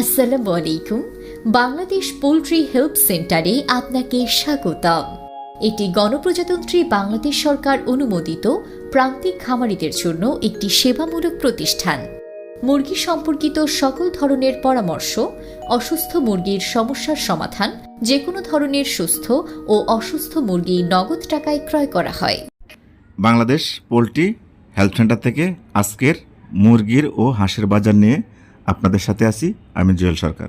আসসালামু আলাইকুম Bangladesh poultry help সেন্টারে আপনাকে স্বাগতম। এটি গণপ্রজাতন্ত্রী বাংলাদেশ সরকার অনুমোদিত প্রান্তিক খামারিদের জন্য একটি সেবামূলক প্রতিষ্ঠান। মুরগি সম্পর্কিত সকল ধরনের পরামর্শ, অসুস্থ মুরগির সমস্যার সমাধান যে কোনো ধরনের সুস্থ ও অসুস্থ মুরগি নগদ টাকায় ক্রয় করা হয়। বাংলাদেশ পোলট্রি হেলথ সেন্টার থেকে আজকের মুরগির ও হাঁসের বাজার নিয়ে আপনাদের সাথে আছি, আমি জুয়েল সরকার।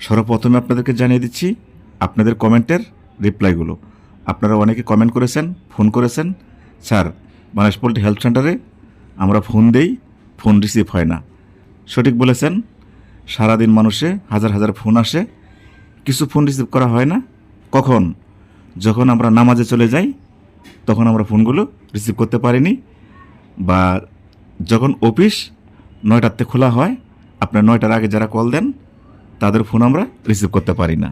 সর্বপ্রথমে আপনাদেরকে জানিয়ে দিচ্ছি, আপনাদের কমেন্টের রিপ্লাইগুলো। আপনারা অনেকে কমেন্ট করেছেন, ফোন করেছেন, স্যার বাংলাদেশ পোলট্রি হেলথ সেন্টারে আমরা ফোন দেই, ফোন রিসিভ হয় না। সঠিক বলেছেন, সারাদিন মানুষে হাজার হাজার ফোন আসে, কিছু ফোন রিসিভ করা হয় না। কখন? যখন আমরা নামাজে চলে যাই, তখন আমরা ফোনগুলো রিসিভ করতে পারিনি, বা যখন অফিস নয়টাতে খোলা হয় আপনার নয়টার আগে যারা কল দেন, তাদের ফোন আমরা রিসিভ করতে পারি না।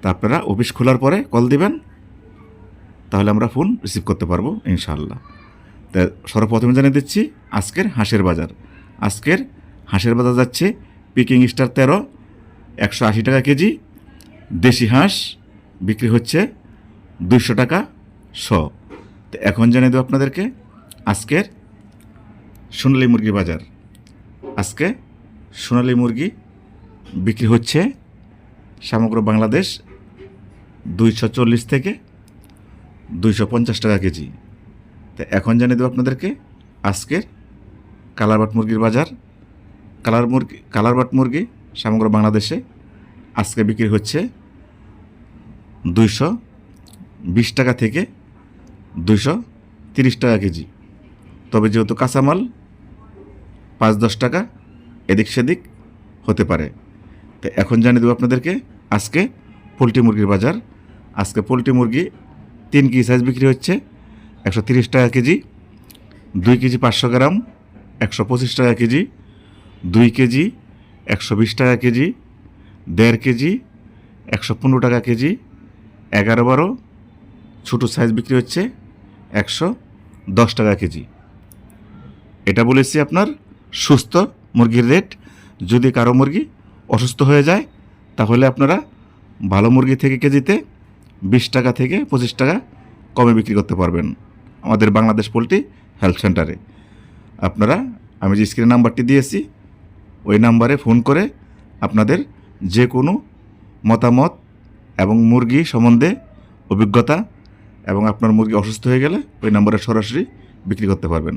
তা আপনারা অফিস খোলার পরে কল দিবেন, তাহলে আমরা ফোন রিসিভ করতে পারব ইনশাল্লাহ তা সর্বপ্রথমে জানিয়ে দিচ্ছি, আজকের হাঁসের বাজার। আজকের হাঁসের বাজার যাচ্ছে পিকিং স্টার তেরো, একশো আশি টাকা কেজি। দেশি হাঁস বিক্রি হচ্ছে দুইশো টাকা শ। তো এখন জানিয়ে দেবো আপনাদেরকে, আজকের সোনালি মুরগি বাজার। আজকে সোনালি মুরগি বিক্রি হচ্ছে সমগ্র বাংলাদেশ দুইশো চল্লিশ থেকে দুইশো পঞ্চাশ টাকা কেজি। তো এখন জানিয়ে দেবো আপনাদেরকে আজকের কালারবাট মুরগির বাজার। কালার মুরগি কালারবাট মুরগি সমগ্র বাংলাদেশে আজকে বিক্রি হচ্ছে দুইশো বিশ টাকা থেকে দুইশো তিরিশ টাকা কেজি। তবে যেহেতু কাঁচামাল পাঁচ দশ টাকা এদিক সেদিক হতে পারে। তো এখন জানিয়ে দেবো আপনাদেরকে, আজকে পোলট্রি মুরগির বাজার। আজকে পোলট্রি মুরগি তিন কেজি সাইজ বিক্রি হচ্ছে, একশো তিরিশ টাকা কেজি, দুই কেজি পাঁচশো গ্রাম, একশো পঁচিশ টাকা কেজি, দুই কেজি, একশো বিশ টাকা কেজি, দেড় কেজি, একশো পনেরো টাকা কেজি, এগারো বারো, ছোটো সাইজ বিক্রি হচ্ছে, একশো দশ টাকা কেজি। এটা বলেছি আপনার সুস্থ মুরগির রেট যদি কারও মুরগি অসুস্থ হয়ে যায়, তাহলে আপনারা ভালো মুরগি থেকে কেজিতে বিশ টাকা থেকে পঁচিশ টাকা কমে বিক্রি করতে পারবেন আমাদের বাংলাদেশ পোলট্রি হেলথ সেন্টারে। আপনারা, আমি যে স্ক্রিন নাম্বারটি দিয়েছি, ওই নাম্বারে ফোন করে আপনাদের যে কোনো মতামত এবং মুরগি সম্বন্ধে অভিজ্ঞতা এবং আপনার মুরগি অসুস্থ হয়ে গেলে ওই নম্বরে সরাসরি বিক্রি করতে পারবেন।